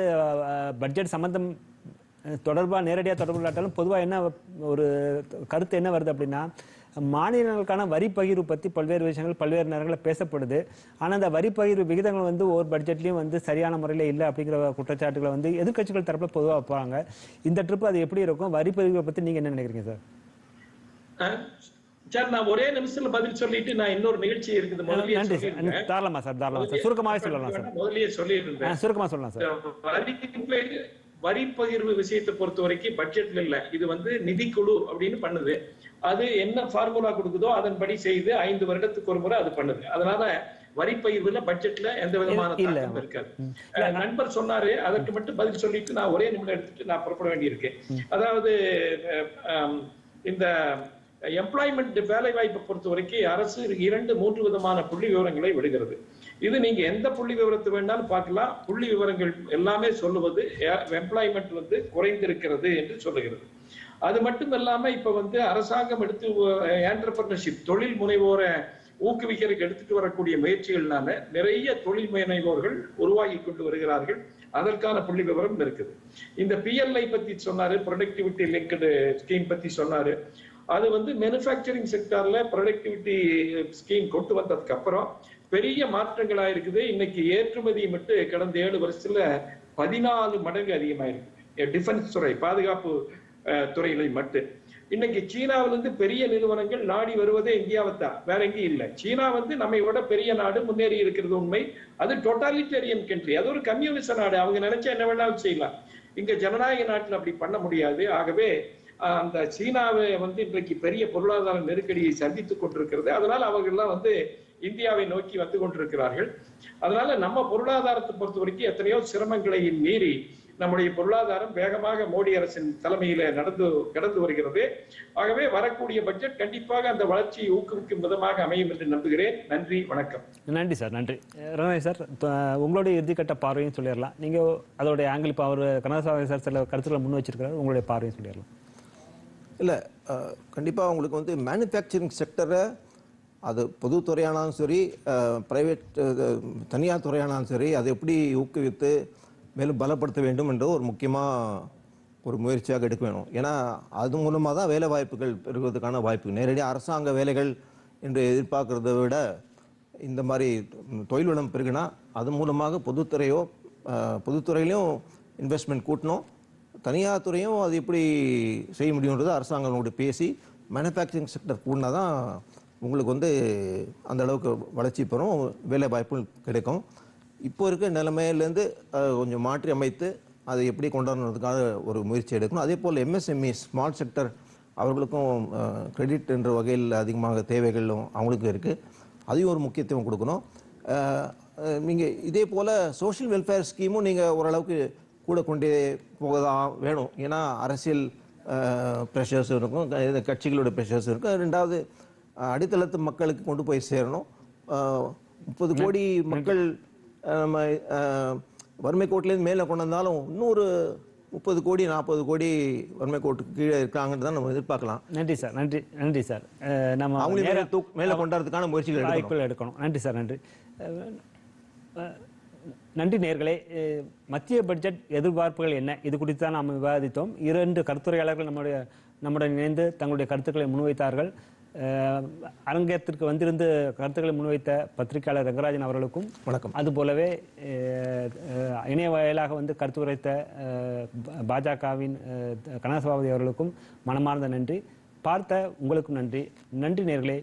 பட்ஜெட் சம்பந்தம் அஹ், தொடர்பா நேரடியா தொடர்பு இல்லாட்டாலும் பொதுவா என்ன ஒரு கருத்து என்ன வருது அப்படின்னா மாநிலங்களுக்கான வரி பகிர்வு பத்தி பல்வேறு விஷயங்கள் பல்வேறு நேரங்களில் பேசப்படுது. ஆனா அந்த வரி பகிர்வு விகிதங்கள் வந்து ஒவ்வொரு பட்ஜெட்லயும் வந்து சரியான முறையில் இல்லை அப்படிங்கிற குற்றச்சாட்டுகளை வந்து எதிர்க்கட்சிகள் தரப்புல பொதுவா வைப்பாங்க. இந்த ட்ரிப் அது எப்படி இருக்கும்? வரி பகிர்வை பத்தி நீங்க என்ன நினைக்கிறீங்க சார் சார் நான் ஒரே நிமிஷத்துல பதில் சொல்லிட்டு நான் இன்னொரு நிகழ்ச்சி இருக்குது. முதல்லயே. தாராளமா சார் தாராளமா சார். சுருக்கமாவே சொல்லலாம் சார். முதல்லயே ஆ, சுருக்கமா சொல்லலாம் சார். வரி பகிர்வு- வரி பகிர்வு விஷயத்தை பொறுத்த வரைக்கும் பட்ஜெட்ல இல்ல. இது வந்து நிதிக்குழு அப்படின்னு பண்ணுது. அது என்ன ஃபார்முலா கொடுக்குதோ அதன்படி செய்து ஐந்து வருடத்துக்கு ஒரு முறை அது பண்ணுது. அதனால வரி பகிர்வுல பட்ஜெட்ல எந்த விதமான. தாக்கம் இருக்காது. நண்பர் சொன்னாரு அதற்கு மட்டும் பதில் சொல்லிட்டு நான் ஒரே நிமிடம் எடுத்துட்டு நான் புறப்பட வேண்டியிருக்கு. அதாவது இந்த எம்ப்ளாய்மெண்ட் வேலை வாய்ப்பை பொறுத்த வரைக்கும் அரசு இரண்டு மூன்று விதமான புள்ளி விவரங்களை விடுகிறது. இது நீங்க எந்த புள்ளி விவரத்தை வேணாலும் பார்க்கலாம். புள்ளி விவரங்கள் எல்லாமே சொல்லுவது எம்ப்ளாய்மெண்ட் வந்து குறைந்திருக்கிறது என்று சொல்லுகிறது. அது மட்டும் இல்லாம இப்ப வந்து அரசாங்கம் எடுத்து ஆண்டர்பிரினர்ஷிப் தொழில் முனைவோரை ஊக்குவிக்கிறதுக்கு எடுத்துட்டு வரக்கூடிய முயற்சிகள்னால நிறைய தொழில் முனைவோர்கள் உருவாகி கொண்டு வருகிறார்கள். அதற்கான புள்ளி விவரம் இருக்குது. இந்த பிஎல்ஐ பத்தி சொன்னாரு ப்ரொடக்டிவிட்டி லிங்க்டு ஸ்கீம் பத்தி சொன்னாரு. அது வந்து மேனுஃபேக்சரிங் செக்டார்ல ப்ரொடக்டிவிட்டி ஸ்கீம் கொண்டு வந்ததுக்கு அப்புறம் பெரிய மாற்றங்களா இருக்குது. இன்னைக்கு ஏற்றுமதி மட்டும் கடந்த ஏழு வருஷத்துல பதினாலு மடங்கு அதிகமாயிருக்கு. டிஃபென்ஸ் துறை பாதுகாப்பு துறைகளை மட்டும் இன்னைக்கு சீனாவில இருந்து பெரிய நிறுவனங்கள் நாடி வருவதே இந்தியாவை தான் வேற எங்கேயும் இல்லை. சீனா வந்து நம்மை விட பெரிய நாடு முன்னேறி இருக்கிறது உண்மை. அது டோட்டாலிட்டேரியன் கண்ட்ரி அது ஒரு கம்யூனிஸ்ட் நாடு. அவங்க நினைச்சா என்ன வேணாலும் செய்யலாம். இங்க ஜனநாயக நாட்டில் அப்படி பண்ண முடியாது. ஆகவே அந்த சீனாவை வந்து இன்றைக்கு பெரிய பொருளாதார நெருக்கடியை சந்தித்துக் கொண்டிருக்கிறது. அதனால அவர்கள்லாம் வந்து இந்தியாவை நோக்கி வந்து கொண்டிருக்கிறார்கள். அதனால நம்ம பொருளாதாரத்தை பொறுத்த வரைக்கும் எத்தனையோ சிரமங்களை மீறி நம்முடைய பொருளாதாரம் வேகமாக மோடி அரசின் தலைமையில நடந்து கடந்து வருகிறது. ஆகவே வரக்கூடிய பட்ஜெட் கண்டிப்பாக அந்த வளர்ச்சியை ஊக்குவிக்கும் விதமாக அமையும் என்று நம்புகிறேன். நன்றி வணக்கம். நன்றி சார் நன்றி. ரமேஷ் சார் உங்களுடைய இறுதிக்கட்ட பார்வையும் சொல்லிடலாம். நீங்கள் அதோடைய ஆங்கிள் இப்போ அவர் கனகசாமி சார் சில கருத்துக்களை முன் வச்சிருக்கிறார். உங்களுடைய பார்வையும் சொல்லிடலாம். இல்லை கண்டிப்பாக உங்களுக்கு வந்து மேனுஃபேக்சரிங் செக்டரை அது பொதுத்துறையானாலும் சரி ப்ரைவேட் தனியார் துறையானாலும் சரி அதை எப்படி ஊக்குவித்து மேலும் பலப்படுத்த வேண்டும் என்ற ஒரு முக்கியமாக ஒரு முயற்சியாக எடுக்க வேணும். ஏன்னா அது மூலமாக தான் வேலை வாய்ப்புகள் பெறுவதற்கான வாய்ப்பு நேரடியாக அரசாங்க வேலைகள் என்று எதிர்பார்க்கறத விட இந்த மாதிரி தொழில் வளம் பெருகினா அது மூலமாக பொதுத்துறையோ பொதுத்துறையிலையும் இன்வெஸ்ட்மெண்ட் கூட்டணும். தனியார் துறையும் அது எப்படி செய்ய முடியுன்றது அரசாங்கங்களோடு பேசி மேனுஃபேக்சரிங் செக்டர் கூடினா தான் உங்களுக்கு வந்து அந்த அளவுக்கு வளர்ச்சி பெறும் வேலை வாய்ப்புகள் கிடைக்கும். இப்போ இருக்க நிலைமையிலேருந்து கொஞ்சம் மாற்றி அமைத்து அதை எப்படி கொண்டாடுறதுக்காக ஒரு முயற்சி எடுக்கணும். அதே போல் எம்எஸ்எம்இ ஸ்மால் செக்டர் அவர்களுக்கும் கிரெடிட் என்ற வகையில் அதிகமாக தேவைகளும் அவங்களுக்கும் இருக்குது அதையும் ஒரு முக்கியத்துவம் கொடுக்கணும். நீங்கள் இதே போல் சோஷியல் வெல்ஃபேர் ஸ்கீமும் நீங்கள் ஓரளவுக்கு கூட கொண்டே போகதான் வேணும். ஏன்னா அரசியல் ப்ரெஷர்ஸ் இருக்கும் கட்சிகளோட ப்ரெஷர்ஸ் இருக்கும். ரெண்டாவது அடித்தளத்து மக்களுக்கு கொண்டு போய் சேரணும். முப்பது கோடி மக்கள் நம்ம வறுமை கோட்டிலேருந்து மேலே கொண்டு வந்தாலும் இன்னொரு முப்பது கோடி நாற்பது கோடி வறுமை கோட்டுக்கு கீழே இருக்காங்கன்னு தான் நம்ம எதிர்பார்க்கலாம். நன்றி சார் நன்றி நன்றி சார். நம்ம நேரா- தூக் மேலே கொண்டாடுறதுக்கான முயற்சிகள் வாய்ப்புகள் எடுக்கணும். நன்றி சார் நன்றி. நன்றி நேர்களே. மத்திய பட்ஜெட் எதிர்பார்ப்புகள் என்ன? இது குறித்து தான் நாம் விவாதித்தோம். இரண்டு கருத்துரையாளர்கள் நம்முடைய நம்முடன் இணைந்து தங்களுடைய கருத்துக்களை முன்வைத்தார்கள். அரங்கத்திற்கு வந்திருந்து கருத்துக்களை முன்வைத்த பத்திரிகையாளர் ரங்கராஜன் அவர்களுக்கும் வணக்கம். அது போலவே அஹ், அஹ், இணைய வாயிலாக வந்து கருத்து உரைத்த பாஜகவின் கனகசபாபதி அவர்களுக்கும் மனமார்ந்த நன்றி. பார்த்த உங்களுக்கும் நன்றி. நன்றி நேர்களே.